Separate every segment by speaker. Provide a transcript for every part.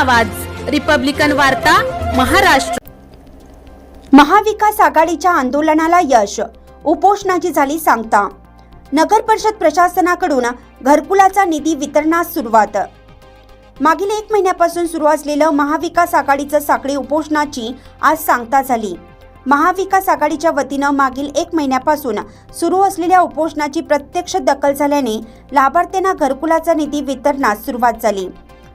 Speaker 1: आवाज. रिपब्लिकन वार्ता महाराष्ट्र.
Speaker 2: महाविकास आघाडीच्या आंदोलनाला यश. उपोषणाची झाली सांगता. नगर परिषद प्रशासनाकडून घरकुलाचा निधी वितरणास सुरुवात. मागील एक महिन्यापासून सुरू असलेलं महाविकास आघाडीचं साखळी उपोषणाची आज सांगता झाली. महाविकास आघाडीच्या वतीनं मागील एक महिन्यापासून सुरू असलेल्या उपोषणाची प्रत्यक्ष दखल झाल्याने लाभार्थ्यांना घरकुलाचा निधी वितरणास सुरुवात झाली.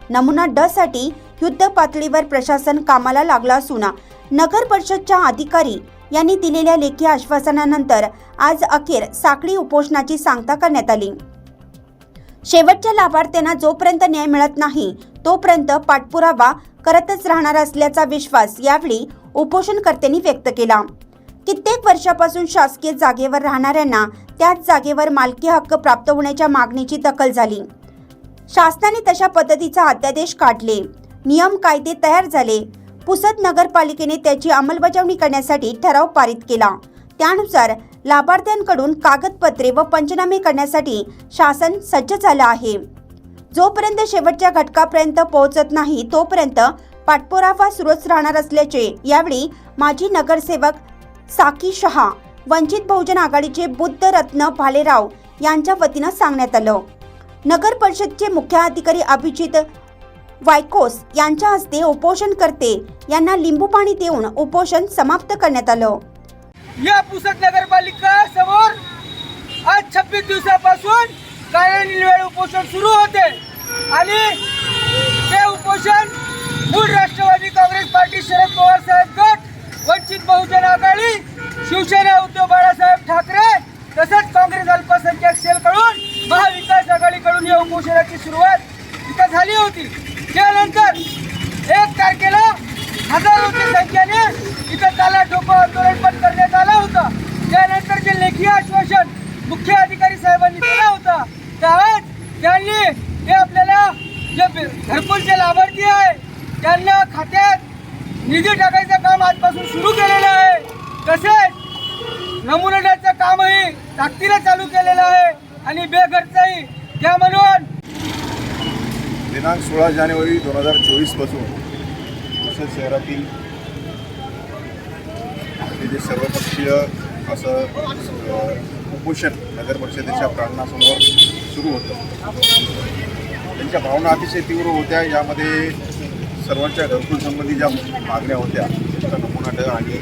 Speaker 2: नमुना ड साठी युद्ध पातळीवर प्रशासन कामाला लागला असून नगर परिषदच्या अधिकारी यांनी दिलेल्या लेखी आश्वासनानंतर आज अखेर साखळी उपोषणाची सांगता करण्यात आली. शेवटच्या लाभार्थ्यांना जोपर्यंत न्याय मिळत नाही तोपर्यंत पाठपुरावा करतच राहणार असल्याचा विश्वास यावेळी उपोषणकर्त्यांनी व्यक्त केला. कित्येक वर्षापासून शासकीय जागेवर राहणाऱ्यांना त्याच जागेवर मालकी हक्क प्राप्त होण्याच्या मागणीची दखल झाली. शासनाने तशा पद्धतीचा अध्यादेश काढले. नियम कायदे तयार झाले. पुसद नगरपालिकेने त्याची अंमलबजावणी करण्यासाठी ठराव पारित केला. त्यानुसार लाभार्थ्यांकडून कागदपत्रे व पंचनामे करण्यासाठी शासन सज्ज झालं आहे. जोपर्यंत शेवटच्या घटकापर्यंत पोहोचत नाही तोपर्यंत पाठपुरावा सुरूच राहणार असल्याचे यावेळी माजी नगरसेवक साकी शहा वंचित बहुजन आघाडीचे बुद्ध रत्न भालेराव यांच्या वतीनं सांगण्यात आलं. नगर परिषदचे मुख्याधिकारी अभिजित वायकोस यांच्या हस्ते उपोषणकर्ते यांना लिंबू पाणी देऊन उपोषण समाप्त करण्यात आलं.
Speaker 3: या पुसद नगरपालिका समोर आज छब्बीस दिवसापासून कार्यान्वयन उपोषण सुरू होते. आणि ते उपोषण मूळ राष्ट्रवादी काँग्रेस पार्टी शरद पवार साहेब गट वंचित बहुजन आघाडी शिवसेना उद्धव बाळासाहेब ठाकरे तसंच काँग्रेस अल्पसंख्याक सेल महाविकास या उपोषणाची सुरुवात इथं झाली होती. त्यानंतर एक तारखेला हजारोच्या संख्येने इथं त्याला ठोको आंदोलन पण करण्यात आलं होतं. त्यानंतर जे लेखी आश्वासन मुख्य अधिकारी साहेबांनी दिलं होतं तर आज त्यांनी हे आपल्याला जे घरकुलचे लाभार्थी आहे त्यांना खात्यात निधी टाकायचं काम आजपासून सुरू केलेलं आहे. तसेच नमुन्याचं कामही ताकदीला चालू केलेलं आहे आणि बेघरचंही त्या म्हणून.
Speaker 4: दिनांक सोळा जानेवारी दोन हजार चोवीसपासून पुसद शहरातील जे सर्वपक्षीय असं कुपोषण नगरपरिषदेच्या नगर परिषदेच्या प्रांगणासमोर सुरू होतं. त्यांच्या भावना अतिशय तीव्र होत्या. यामध्ये सर्वांच्या घरकुल संबंधी ज्या मागण्या होत्या त्यांचा नमुना आणि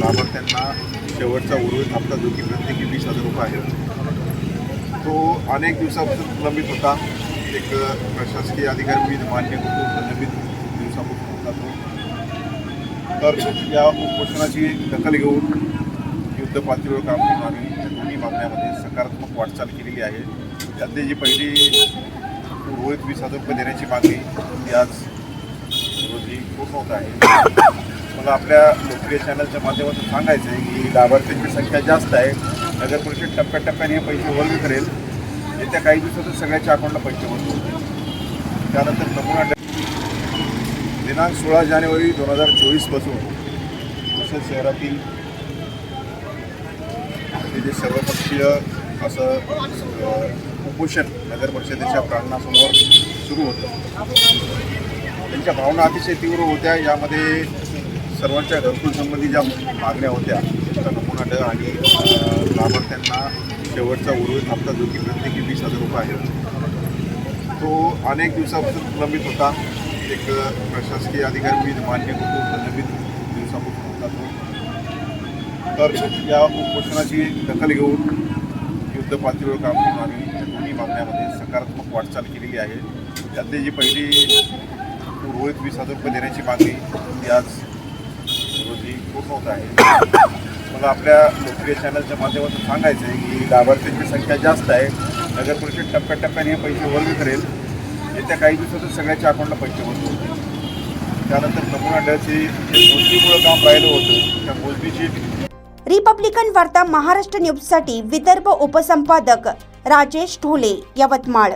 Speaker 4: लाभार्थ्यांना शेवटचा उर्वरित हप्ता जो की प्रत्येकी वीस हजार रुपये आहे तो अनेक दिवसापासून प्रलंबित होता. एक प्रशासकीय अधिकारी मी मान्य करतो प्रलंबित दिवसापासून होता तो. तर या उपोषणाची दखल घेऊन युद्ध पातळीवर काम करून आम्ही दोन्ही मागण्यामध्ये सकारात्मक वाटचाल केलेली आहे. त्यातली जी पहिली उर्वरित वीस हजार रुपये देण्याची मागणी ती आज रोजी पूर्ण होत आहे. मला आपल्या लोकप्रिय चॅनलच्या माध्यमातून सांगायचं आहे की लाभार्थ्यांची संख्या जास्त आहे. नगर परिषद टप्प्याटप्प्याने हे पैसे वर्ग करेल. येत्या काही दिवसातच सगळ्याच्या अकाउंटला पैसे वर्ग होतील. त्यानंतर नमुना दिनांक सोळा जानेवारी दोन हजार चोवीसपासून तसेच शहरातील जे सर्वपक्षीय असं कुपोषण उपोषण नगर परिषदेच्या प्रांगणासमोर सुरू होतं. त्यांच्या भावना अतिशय तीव्र होत्या. यामध्ये सर्वांच्या घरकुल संबंधी ज्या मागण्या होत्या त्यांचा नमुना ड आणि लाभार्थ्यांना शेवटचा उर्वरित हप्ता जो की प्रत्येकी वीस हजार रुपये आहे. तो अनेक दिवसापासून प्रलंबित होता. एक प्रशासकीय अधिकारी मी मान्य करतो प्रलंबित दिवसापासून होता तो. तर या उपोषणाची दखल घेऊन युद्ध पातळीवर काम करून आम्ही दोन्ही मागण्यामध्ये सकारात्मक वाटचाल केलेली आहे. त्यातली जी पहिली उर्वरित वीस हजार रुपये देण्याची मागणी ती आज रोजी पूर्ण होत आहे. मला आपल्या लोकप्रिय चॅनलच्या माध्यमातून सांगायचं आहे की लाभार्थ्यांची संख्या जास्त आहे. नगर परिषद टप्प्याटप्प्याने हे पैसे वर्ग करेल. येत्या काही दिवसातच सगळ्याच्या अकाउंटला पैसे वर्ग होतील. त्यानंतर नमुना डचे मोजणीमुळं काम राहिलं होतं. त्या मोजणीची
Speaker 2: रिपब्लिकन वार्ता महाराष्ट्र न्यूजसाठी विदर्भ उपसंपादक राजेश ढोले यवतमाळ